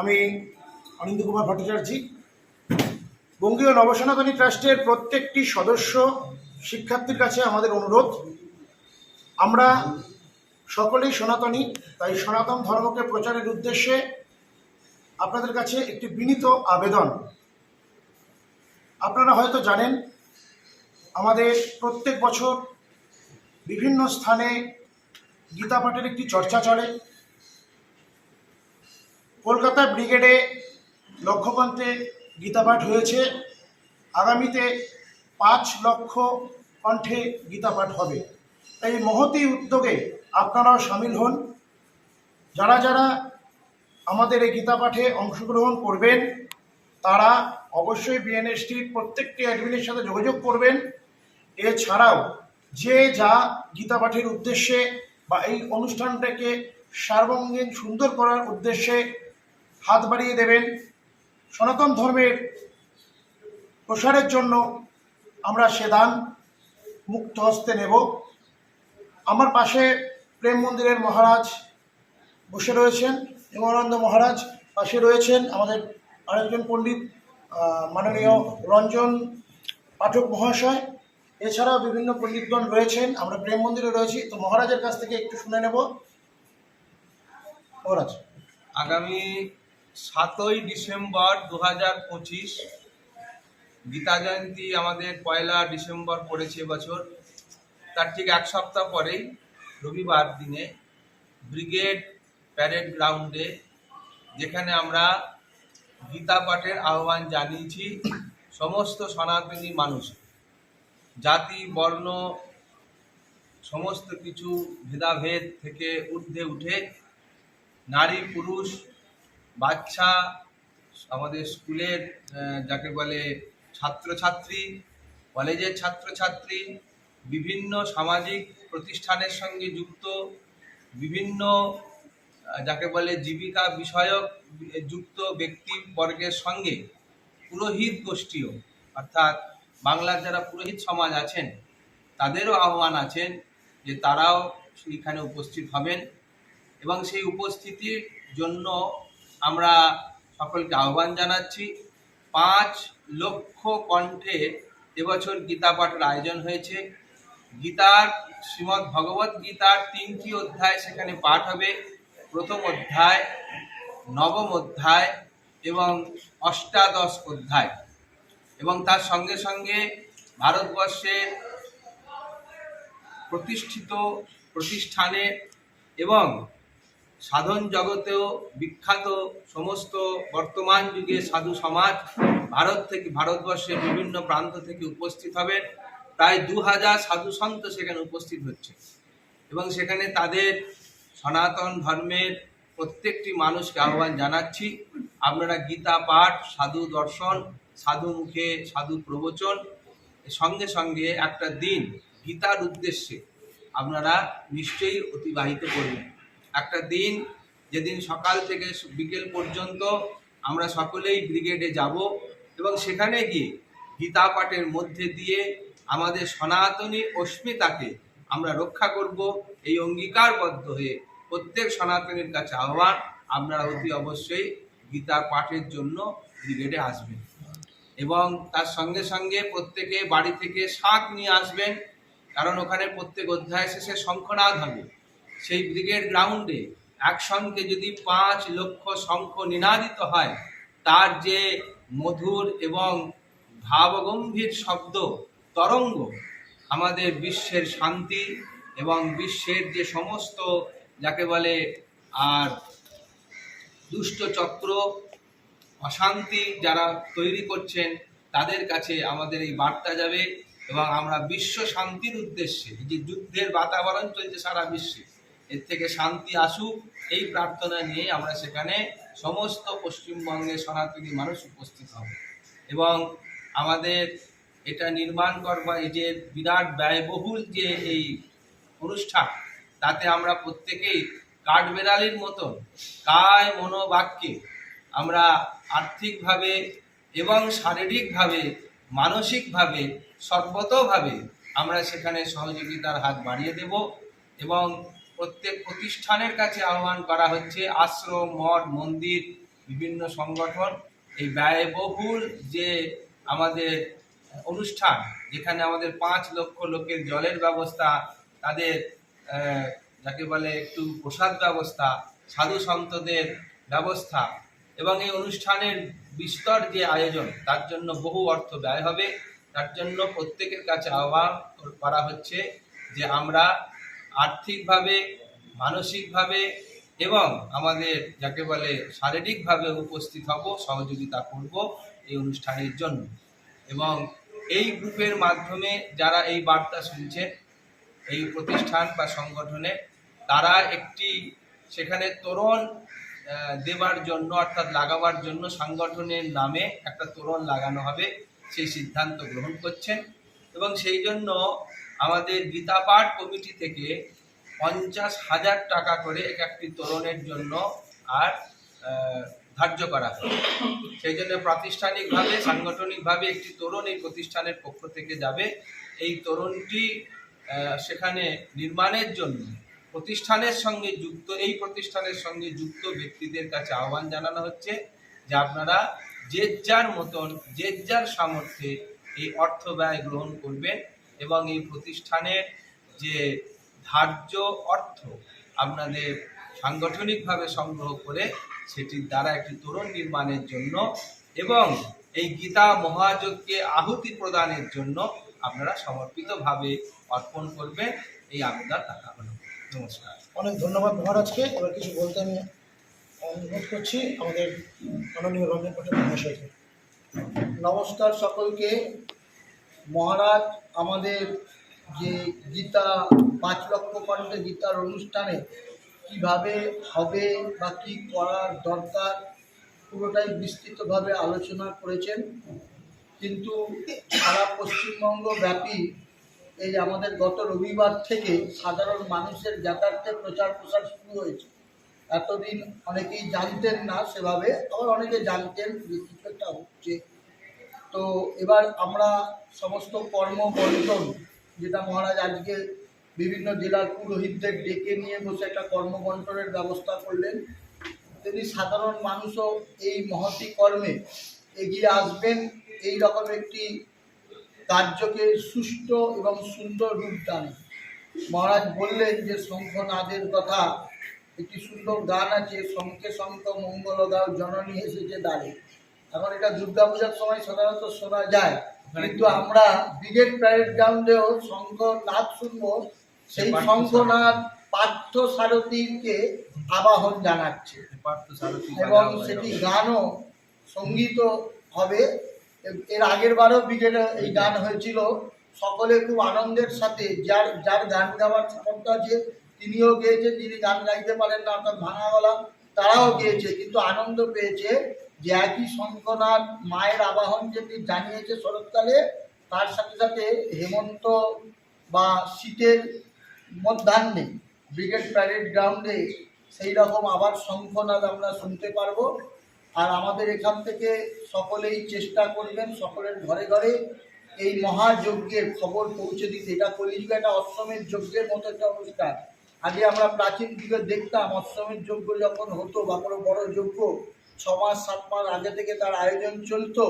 আমি অনিন্দ কুমার ভট্টাচার্য। বঙ্গীয় নবসনাতনী ট্রাস্টের প্রত্যেকটি সদস্য, শিক্ষার্থীর কাছে আমাদের অনুরোধ। আমরা সকলেই সনাতনী, তাই সনাতন ধর্মকে প্রচারের উদ্দেশ্যে আপনাদের কাছে একটি বিনীত আবেদন। আপনারা হয়তো জানেন, আমাদের প্রত্যেক বছর বিভিন্ন স্থানে গীতা পাঠের একটি চর্চা চলে। কলকাতা ব্রিগেডে লক্ষ্যকণ্ঠে গীতাপাঠ হয়েছে। আগামীতে পাঁচ লক্ষ কণ্ঠে গীতাপাঠ হবে। তাই এই মহতি উদ্যোগে আপনারাও সামিল হন। যারা যারা আমাদের এই গীতাপাঠে অংশগ্রহণ করবেন, তারা অবশ্যই বিএনএসটির প্রত্যেকটি অ্যাডমিনের সাথে যোগাযোগ করবেন। এছাড়াও যে যা গীতাপাঠের উদ্দেশ্যে বা এই অনুষ্ঠানটাকে সার্বঙ্গীন সুন্দর করার উদ্দেশ্যে হাত বাড়িয়ে দেবেন। সনাতন ধর্মের প্রসারের জন্য আমরা সে দান মুক্ত হস্তে নেব। আমার পাশে প্রেম মন্দিরের মহারাজ বসে রয়েছেন নিগমানন্দ মহারাজ পাশে রয়েছেন আমাদের আরেকজন পণ্ডিত মাননীয় রঞ্জন পাঠক মহাশয়। এছাড়াও বিভিন্ন পণ্ডিতগণ রয়েছেন, আমরা প্রেম মন্দিরে রয়েছি, তো মহারাজের কাছ থেকে একটু শুনে নেব। মহারাজ। আগামী সাতই ডিসেম্বর দু হাজার পঁচিশ, গীতা জয়ন্তী আমাদের পয়লা ডিসেম্বর পড়েছে এবছর। তার ঠিক এক সপ্তাহ পরেই রবিবার দিনে ব্রিগেড প্যারেড গ্রাউন্ডে, যেখানে আমরা গীতা পাঠের আহ্বান জানিয়েছি সমস্ত সনাতনী মানুষ, জাতি, বর্ণ, সমস্ত কিছু ভেদাভেদ থেকে ঊর্ধ্বে উঠে নারী, পুরুষ বাচ্চা আমাদের স্কুলের যাকে বলে ছাত্রছাত্রী, কলেজের ছাত্রছাত্রী, বিভিন্ন সামাজিক প্রতিষ্ঠানের সঙ্গে যুক্ত, বিভিন্ন যাকে বলে জীবিকা বিষয়ক যুক্ত ব্যক্তি বর্গের সঙ্গে পুরোহিত গোষ্ঠীও, অর্থাৎ বাংলার যারা পুরোহিত সমাজ আছেন, তাদেরও আহ্বান আছেন যে তারাও সেইখানে উপস্থিত হবেন এবং সেই উপস্থিতির জন্য আমরা সকলকে আহ্বান জানাচ্ছি। পাঁচ লক্ষ কণ্ঠে এবছর গীতা পাঠের আয়োজন হয়েছে। গীতার শ্রীমদ্ ভগবত গীতার তিনটি অধ্যায় সেখানে পাঠ হবে। প্রথম অধ্যায়, নবম অধ্যায় এবং অষ্টাদশ অধ্যায়। এবং তার সঙ্গে সঙ্গে ভারতবর্ষের প্রতিষ্ঠিত প্রতিষ্ঠানে এবং সাধন জগতেও বিখ্যাত সমস্ত বর্তমান যুগে সাধু সমাজ ভারত থেকে, ভারতবর্ষের বিভিন্ন প্রান্ত থেকে উপস্থিত হবেন। প্রায় দু হাজার সাধু সন্ত সেখানে উপস্থিত হচ্ছে। এবং সেখানে তাদের সনাতন ধর্মের প্রত্যেকটি মানুষকে আহ্বান জানাচ্ছি। আপনারা গীতা পাঠ, সাধু দর্শন, সাধু মুখে সাধু প্রবচন সঙ্গে সঙ্গে একটা দিন গীতার উদ্দেশ্যে আপনারা নিশ্চয়ই অতিবাহিত করবেন। একটা দিন, যেদিন সকাল থেকে বিকেল পর্যন্ত আমরা সকলেই ব্রিগেডে যাব এবং সেখানে গিয়ে গীতা পাঠের মধ্যে দিয়ে আমাদের সনাতনী অস্মিতাকে আমরা রক্ষা করব। এই অঙ্গীকারবদ্ধ হয়ে প্রত্যেক সনাতনীর কাছে আহ্বান, আপনারা অতি অবশ্যই গীতা পাঠের জন্য ব্রিগেডে আসবেন এবং তার সঙ্গে সঙ্গে প্রত্যেকে বাড়ি থেকে শাঁখ নিয়ে আসবেন, কারণ ওখানে প্রত্যেক অধ্যায় শেষে শঙ্খনাদ হবে। সেই ব্রিগেড গ্রাউন্ডে একসঙ্গে যদি পাঁচ লক্ষ শঙ্খ নিনাদিত হয়, তার যে মধুর এবং ভাবগম্ভীর শব্দ, তরঙ্গ, আমাদের বিশ্বের শান্তি এবং বিশ্বের যে সমস্ত, যাকে বলে, আর দুষ্ট চক্র, অশান্তি যারা তৈরি করছেন, তাদের কাছে আমাদের এই বার্তা যাবে এবং আমরা বিশ্ব শান্তির উদ্দেশ্যে যে যুদ্ধের বাতাবরণ চলছে সারা বিশ্বে এর থেকে শান্তি আসুক, এই প্রার্থনা নিয়ে আমরা সেখানে সমস্ত পশ্চিমবঙ্গের সনাতনী মানুষ উপস্থিত হবে। এবং আমাদের এটা নির্মাণ করবা এই যে বিরাট ব্যয়বহুল যে এই অনুষ্ঠান, তাতে আমরা প্রত্যেকেই কাঠবেড়ালির মতন কায় মনোবাক্যে আমরা আর্থিকভাবে এবং শারীরিকভাবে, মানসিকভাবে, সর্বতভাবে আমরা সেখানে সহযোগিতার হাত বাড়িয়ে দেব এবং প্রত্যেক প্রতিষ্ঠানের কাছে আহ্বান করা হচ্ছে, আশ্রম, মঠ, মন্দির, বিভিন্ন সংগঠন। এই ব্যয়বহুল যে আমাদের অনুষ্ঠান, যেখানে আমাদের পাঁচ লক্ষ লোকের জলের ব্যবস্থা, তাদের যাকে বলে একটু প্রসাদ ব্যবস্থা, সাধু সন্তদের ব্যবস্থা এবং এই অনুষ্ঠানের বিস্তর যে আয়োজন, তার জন্য বহু অর্থ ব্যয় হবে। তার জন্য প্রত্যেকের কাছে আহ্বান করা হচ্ছে যে আমরা আর্থিকভাবে, মানসিকভাবে এবং আমাদের যাকে বলে শারীরিকভাবে উপস্থিত হব, সহযোগিতা করব এই অনুষ্ঠানের জন্য। এবং এই গ্রুপের মাধ্যমে যারা এই বার্তা শুনছেন, এই প্রতিষ্ঠান বা সংগঠনে, তারা একটি সেখানে তোরণ দেবার জন্য অর্থাৎ লাগাবার জন্য সংগঠনের নামে একটা তোরণ লাগানো হবে, সেই সিদ্ধান্ত গ্রহণ করছেন। এবং সেই জন্য আমাদের গীতা পাঠ কমিটি থেকে পঞ্চাশ হাজার টাকা করে এক একটি তোরণের জন্য আর ধার্য করা হয়। সেই জন্য প্রাতিষ্ঠানিকভাবে, সাংগঠনিকভাবে একটি তরুণ এই প্রতিষ্ঠানের পক্ষ থেকে যাবে। এই তরুণটি সেখানে নির্মাণের জন্য, প্রতিষ্ঠানের সঙ্গে যুক্ত, এই প্রতিষ্ঠানের সঙ্গে যুক্ত ব্যক্তিদের কাছে আহ্বান জানানো হচ্ছে যে আপনারা যে যার মতন, যে যার সামর্থ্যে এই অর্থ ব্যয় গ্রহণ করবেন। এবং এই প্রতিষ্ঠানের যে ধার্য অর্থ আপনাদের সাংগঠনিকভাবে সংগ্রহ করে সেটির দ্বারা একটি তরুণ নির্মাণের জন্য এবং এই গীতা মহাযজ্ঞে আহুতি প্রদানের জন্য আপনারা সমর্পিতভাবে অর্পণ করবেন। এই আবেদন হলো নমস্কার। অনেক ধন্যবাদ মহারাজকে। এবার কিছু বলতে আমি অনুরোধ করছি আমাদের মাননীয় রঞ্জন পটেল মহাশয়কে। নমস্কার সকলকে। মহারাজ আমাদের যে গীতা, পাঁচ লক্ষ কণ্ঠে গীতার অনুষ্ঠানে কীভাবে হবে বা কী করার দরকার, পুরোটাই বিস্তৃতভাবে আলোচনা করেছেন। কিন্তু সারা পশ্চিমবঙ্গ ব্যাপী এই আমাদের গত রবিবার থেকে সাধারণ মানুষের যাতায়াতে প্রচার প্রসার শুরু হয়েছে। এতদিন অনেকেই জানতেন না সেভাবে, আবার অনেকে জানতেন কিছু একটা হচ্ছে। তো এবার আমরা সমস্ত কর্ম বন্টন, যেটা মহারাজ আজকে বিভিন্ন জেলার পুরোহিতদের ডেকে নিয়ে বসে একটা কর্ম বন্টনের ব্যবস্থা করলেন, তিনি সাধারণ মানুষও এই মহতি কর্মে এগিয়ে আসবেন। এই রকম একটি কার্যকে সুষ্ঠু এবং সুন্দর রূপ দানে। মহারাজ বললেন যে শঙ্খনাদের কথা, একটি সুন্দর গান আছে, শঙ্খে শঙ্খ মঙ্গল গাও জননী এসেছে দাঁড়ে এখন এটা দুর্গাপূজার সময় সাধারণত শোনা যায়। কিন্তু আমরা ব্রিগেড প্যারেড গ্রাউন্ডেও শঙ্খ নাচ শুনব সেই শঙ্খনাথ পার্থ সারথীকে আবাহন জানাচ্ছে। এবং সেটি গানও সংগীত হবে। এর আগের বারও ব্রিগেডে এই গান হয়েছিল। সকলে খুব আনন্দের সাথে যার যার গান গাওয়ার সামর্থ্য আছে তিনিও গেয়েছেন যিনি গান গাইতে পারেন না অর্থাৎ ভাঙা গলা তারাও গেয়েছে কিন্তু আনন্দ পেয়েছে যে একই শঙ্খনাথ মায়ের আবাহন যেটি জানিয়েছে শরৎকালে, তার সাথে সাথে হেমন্ত বা শীতের মধ্যাহ্নে ব্রিগেড প্যারেড গ্রাউন্ডে সেই রকম আবার শঙ্খনাদ আমরা শুনতে পারব। আর আমাদের এখান থেকে সকলেই চেষ্টা করবেন সকলের ঘরে ঘরে এই মহাযজ্ঞের খবর পৌঁছে দিতে। এটা কলিযুগে একটা অষ্টমের যজ্ঞের মতো একটা অনুষ্ঠান। আগে আমরা প্রাচীন যুগে দেখতাম অষ্টমের যজ্ঞ যখন হতো বা কোনো বড় যজ্ঞ ছ মাস সাত মাস আগে থেকে তার আয়োজন চলতো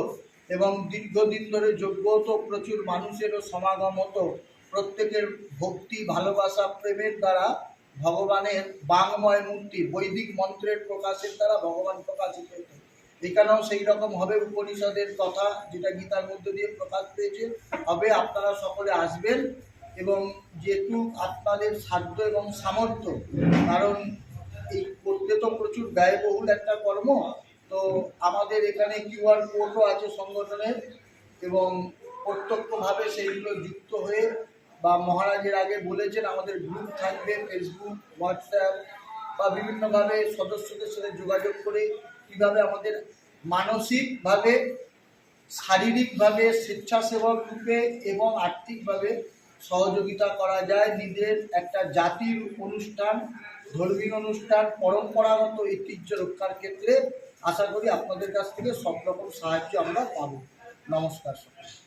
এবং দীর্ঘদিন ধরে যোগ্য হতো, প্রচুর মানুষেরও সমাগম হতো। প্রত্যেকের ভক্তি, ভালোবাসা, প্রেমের দ্বারা ভগবানের বাংময় মূর্তি, বৈদিক মন্ত্রের প্রকাশের দ্বারা ভগবান প্রকাশিত হতো। এখানেও সেই রকম হবে উপনিষদের কথা যেটা গীতার মধ্য দিয়ে প্রকাশ পেয়েছে। হবে আপনারা সকলে আসবেন এবং যেহেতু আপনাদের সাধ্য এবং সামর্থ্য, কারণ এই করতে তো প্রচুর ব্যয়বহুল একটা কর্ম। তো আমাদের এখানে কিউআর কোডও আছে সংগঠনের এবং প্রত্যক্ষভাবে সেইগুলো যুক্ত হয়ে বা মহারাজের আগে বলেছেন আমাদের গ্রুপ থাকবে ফেসবুক হোয়াটসঅ্যাপ বা বিভিন্নভাবে সদস্যদের সাথে যোগাযোগ করে কীভাবে আমাদের মানসিকভাবে, শারীরিকভাবে, স্বেচ্ছাসেবক রূপে এবং আর্থিকভাবে সহযোগিতা করা যায়। নিজের একটা জাতির অনুষ্ঠান ধর্মীয় অনুষ্ঠান, পরম্পরাগত ঐতিহ্য রক্ষার ক্ষেত্রে আশা করি আপনাদের কাছ থেকে সব রকম সাহায্য আমরা পাব নমস্কার সকলকে।